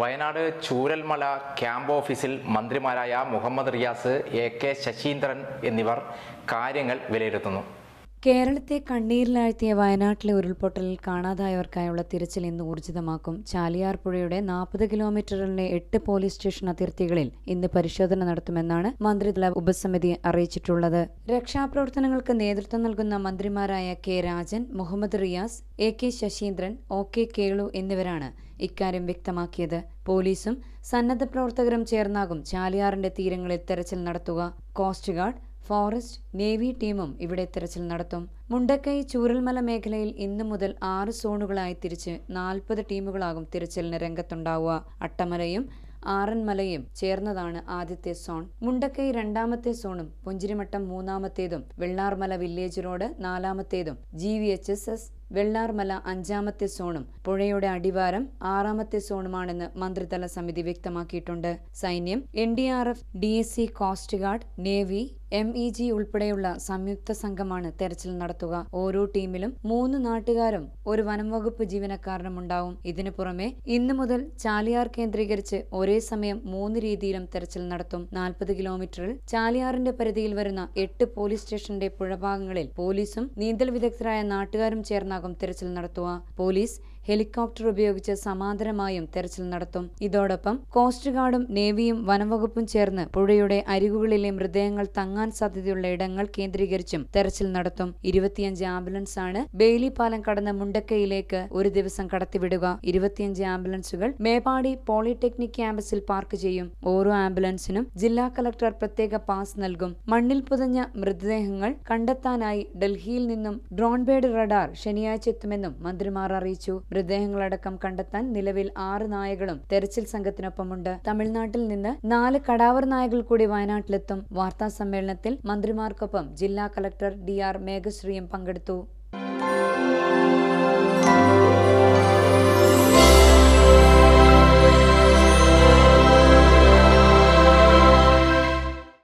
Wayanad Chooralmala camp ഓഫീസിൽ മന്ത്രിമാരായ Muhammad Riyas A K Saseendran എന്നിവർ കാര്യങ്ങൾ വിലയിരുത്തുന്നു. കേരളത്തെ കണ്ണീരിലാഴ്ത്തിയ വയനാട്ടിലെ ഉരുൾപൊട്ടലിൽ കാണാതായവർക്കായുള്ള തിരച്ചിൽ ഇന്ന് ഊർജിതമാക്കും. ചാലിയാർ പുഴയുടെ നാൽപ്പത് കിലോമീറ്ററിലെ എട്ട് പോലീസ് സ്റ്റേഷൻ അതിർത്തികളിൽ ഇന്ന് പരിശോധന നടത്തുമെന്നാണ് മന്ത്രിതല ഉപസമിതി അറിയിച്ചിട്ടുള്ളത്. രക്ഷാപ്രവർത്തനങ്ങൾക്ക് നേതൃത്വം നൽകുന്ന മന്ത്രിമാരായ K Rajan Muhammad Riyas A K Saseendran O K Kelu എന്നിവരാണ് ഇക്കാര്യം വ്യക്തമാക്കിയത്. പോലീസും സന്നദ്ധ പ്രവർത്തകരും ചേർന്നാകും ചാലിയാറിന്റെ തീരങ്ങളിൽ തെരച്ചിൽ നടത്തുക. കോസ്റ്റ് ഗാർഡ് ഫോറസ്റ്റ് നേവി ടീമും ഇവിടെ തിരച്ചിൽ നടത്തും. മുണ്ടക്കൈ ചൂരൽമല മേഖലയിൽ ഇന്നു മുതൽ ആറ് സോണുകളായി തിരിച്ച് നാൽപ്പത് ടീമുകളാകും തിരച്ചിലിന് രംഗത്തുണ്ടാവുക. അട്ടമലയും ആറന്മലയും ചേർന്നതാണ് ആദ്യത്തെ സോൺ. മുണ്ടക്കൈ രണ്ടാമത്തെ സോണും പുഞ്ചിരിമട്ടം മൂന്നാമത്തേതും Vellarmala village road നാലാമത്തേതും G V H S S Vellarmala അഞ്ചാമത്തെ സോണും പുഴയുടെ അടിവാരം ആറാമത്തെ സോണുമാണെന്ന് മന്ത്രിതല സമിതി വ്യക്തമാക്കിയിട്ടുണ്ട്. സൈന്യം N D R F D S C coast guard navy M E G ഉൾപ്പെടെയുള്ള സംയുക്ത സംഘമാണ് തെരച്ചിൽ നടത്തുക. ഓരോ ടീമിലും മൂന്ന് നാട്ടുകാരും ഒരു വനം വകുപ്പ് ജീവനക്കാരനും ഉണ്ടാവും. ഇതിനു പുറമെ ഇന്നു മുതൽ ചാലിയാർ കേന്ദ്രീകരിച്ച് ഒരേ സമയം മൂന്ന് രീതിയിലും തെരച്ചിൽ നടത്തും. നാൽപ്പത് കിലോമീറ്ററിൽ ചാലിയാറിന്റെ പരിധിയിൽ വരുന്ന എട്ട് പോലീസ് സ്റ്റേഷന്റെ പുഴഭാഗങ്ങളിൽ പോലീസും നീന്തൽ വിദഗ്ധരായ നാട്ടുകാരും ചേർന്നാകും തെരച്ചിൽ നടത്തുക. പോലീസ് ഹെലികോപ്റ്റർ ഉപയോഗിച്ച് സമാന്തരമായും തെരച്ചിൽ നടത്തും. ഇതോടൊപ്പം കോസ്റ്റ് ഗാർഡും നേവിയും വനംവകുപ്പും ചേർന്ന് പുഴയുടെ അരികുകളിലെ മൃതദേഹങ്ങൾ തങ്ങാൻ സാധ്യതയുള്ള ഇടങ്ങൾ കേന്ദ്രീകരിച്ചും തെരച്ചിൽ നടത്തും. ഇരുപത്തിയഞ്ച് ആംബുലൻസ് ആണ് ബെയിലി പാലം കടന്ന മുണ്ടക്കയിലേക്ക് ഒരു ദിവസം കടത്തിവിടുക. ഇരുപത്തിയഞ്ച് ആംബുലൻസുകൾ മേപ്പാടി പോളിടെക്നിക് ക്യാമ്പസിൽ പാർക്ക് ചെയ്യും. ഓരോ ആംബുലൻസിനും ജില്ലാ കളക്ടർ പ്രത്യേക പാസ് നൽകും. മണ്ണിൽ പുതഞ്ഞ മൃതദേഹങ്ങൾ കണ്ടെത്താനായി ഡൽഹിയിൽ നിന്നും ഡ്രോൺ ബേഡ് റഡാർ ശനിയാഴ്ച എത്തുമെന്നും മന്ത്രിമാർ അറിയിച്ചു. മൃതദേഹങ്ങളടക്കം കണ്ടെത്താൻ നിലവിൽ ആറ് നായകളും തെരച്ചിൽ സംഘത്തിനൊപ്പമുണ്ട്. തമിഴ്നാട്ടിൽ നിന്ന് നാല് കടാവർ നായകൾ കൂടി വയനാട്ടിലെത്തും. വാർത്താ സമ്മേളനത്തിൽ മന്ത്രിമാർക്കൊപ്പം ജില്ലാ കളക്ടർ ഡി ആർ മേഘശ്രീയും പങ്കെടുത്തു.